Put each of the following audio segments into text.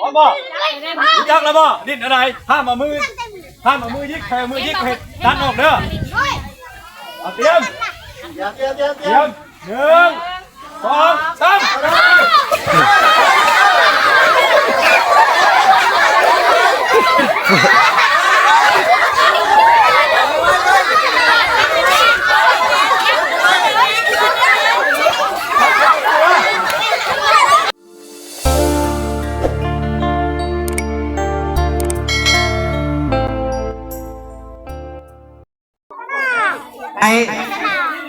พร้อมบ่รู้จักแล้วบ่ดิ้นอะไรห้ามเอามือห้ามเอามือยิกแค่มือยิกเผ็ดดันออกเด้อเอาเตรียมเดี๋ยวเดี๋ยวเดี๋ยวเตเดี๋รียยวมหนึ่งสองสาม ให้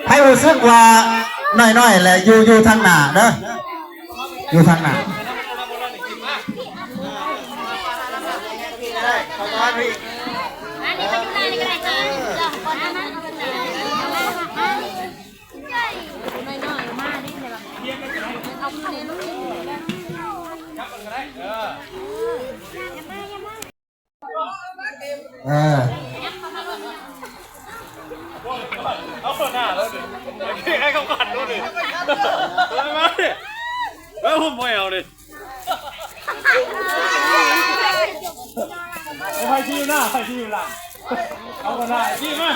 ให้รู้สึกว่าน้อยๆแหละอยู่อยู่ทางหน้าเด้ออยู่ทางหน้าอันนี้ไปดูหน้านี่ก็ได้ค่ะเดี๋ยวก่อนนะนะน้อยๆมาดิเดี๋ยวเอาข้าวเหนียวลูกนี้เออเอาหน้าแล้วดิให้เขากัดดูดิมามาดิเฮ้ยผมไม่เอาดิเอาไปที่หน้าไปที่หลังเอากันได้ที่มา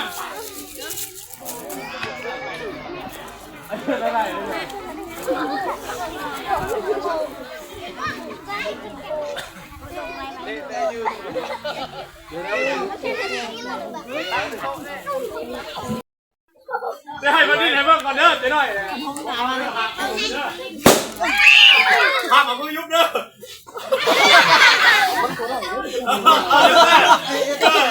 ไอ้เรื่องอะไรเนี่ย จะให้มันนี่ให้เบิ่งก่อนเด้อเจ๊หน่อยห้าพของมึงยุบเด้อเอาเลย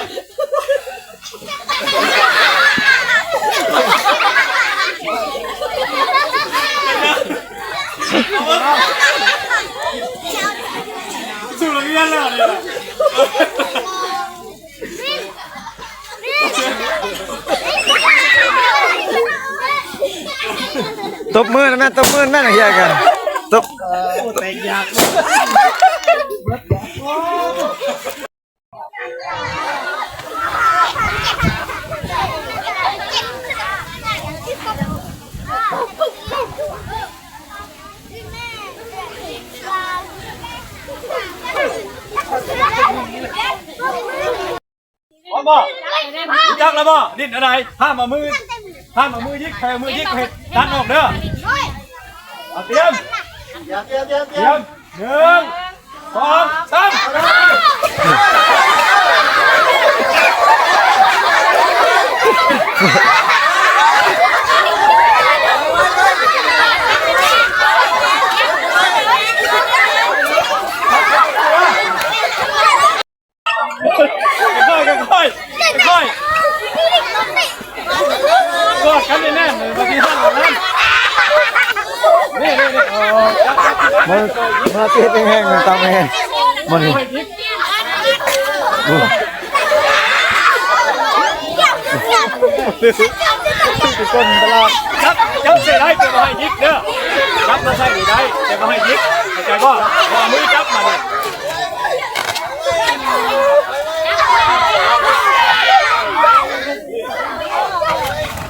สู้เราเงี้ยแล้วเนี่ย ตบมือนะแม่ตบมือแม่หน่อยเฮียกันตบพร้อมบ่รู้จักแล้วบ่ดิ้นอะไรห้ามเอามือ ห้ามเอามือยิกแค่มือยิกเผ็ดดันออกเด้อเอาเตรียมเดี๋ยวเดี๋ยวเดี๋ยวเตเดี๋รียยวมหนึ่งสองสามค่อยๆค่อยๆค่อยๆกอดกั นแน่นๆเลยบางทีท่านนั้นนี่นี่นี่โอ้มันมันเตี้ยแห้งๆมันตามแห้งมันนี่ค่อยยิกก้นตลอดจับจับเสร็จได้จะมาให้ยิกเด้อจับมาใส่หรือได้จะมาให้ยิกเข้าใจป่ะพอมือจับมาเนี่ย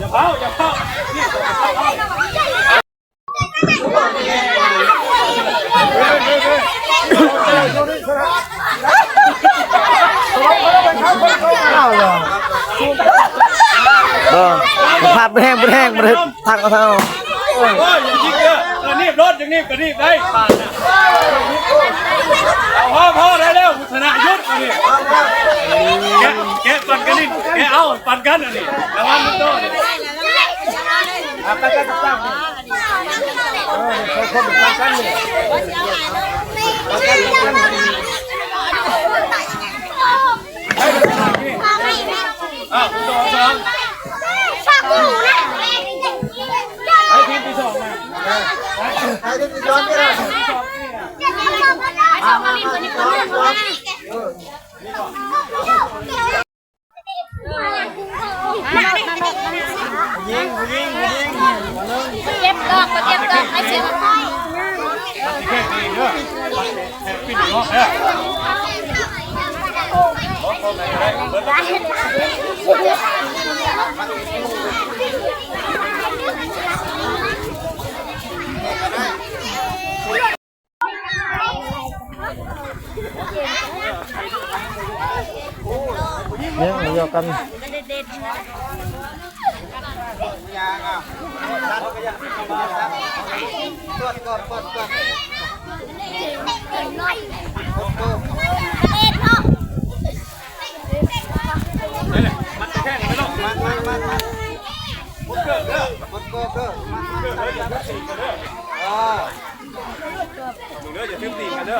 าเผาอย่าเผานี่เฮ้ยเฮ้ยเฮ้ย เออมันภาพ แห้งมันแห้งมันทางกระเท่าโอ้ยอย่างยิกเด้อเออนี่รถอย่างนี้ก็นี่ได้ผ่านน่ะเอาพ่อพ่อได้แล้วชนะยุทธนี่แกะแกะปั่นกันนี่แกะเอาปั่นกันอันนี้ระวังมันโตนี่อะตั้งตั้งตั้งนี่ให้มันตั้งนี่อ้าวสองสองให้ทีมที่สองมา ใครจะย้อนไม่ได้เจ็บดอกก็เจ็บดอกให้เจ็บแค่นี้เด้อแค่ปิดเนาะเด้อเเนี่ยเดียวกันนี่แหละมันจะแค่ไหนไม่ต้องมันมันมันมันมุกเกิดเด้อมุกเกิดเด้อมันเกิดเด้ออย่าตีกันเด้ออ่ามึงเด้ออย่าทิ้งตีกันเด้อ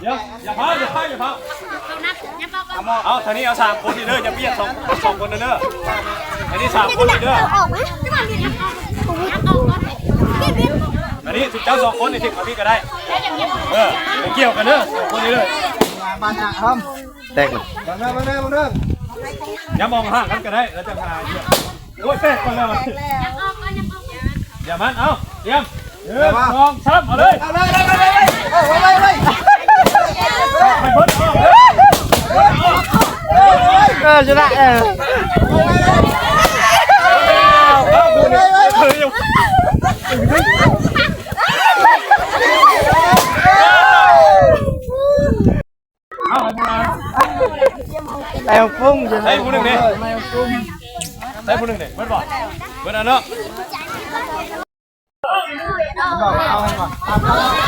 เดี๋ยวอย่าพาอย่าพาอย่าพา เอาทางนี้เอาสามคนนี่เด้ออย่าเบียดสองสองคนนะเด้ออันนี้สามคนนี่เด้อออกไหมที่มันมีนักออกนักออกก่อนพี่บิ๊กอันนี้สิเจ้าสองคนนี่ทิ้งกับพี่ก็ได้ เออไม่เกี่ยวกันเด้อสองคนนี้เด้อแตกเลยอย่ามองห่างกันก็ได้แล้วจะพาเยี่ยมโอ้ยเตะคนแล้วนักออกก่อนนักออกก่อนอย่ามันเอาเตรียมหนึ่งสองสามเอาเลยเอาเลยเลยเลยเลยไปเพิ่นเอาเลยเออชนะเออเอาดูเลยเลยเอาไปมาแอลฟุ้ งชนะใส่ผู้หนึ่งดิใส่ผู้หนึ่งดิเบิดบอกเ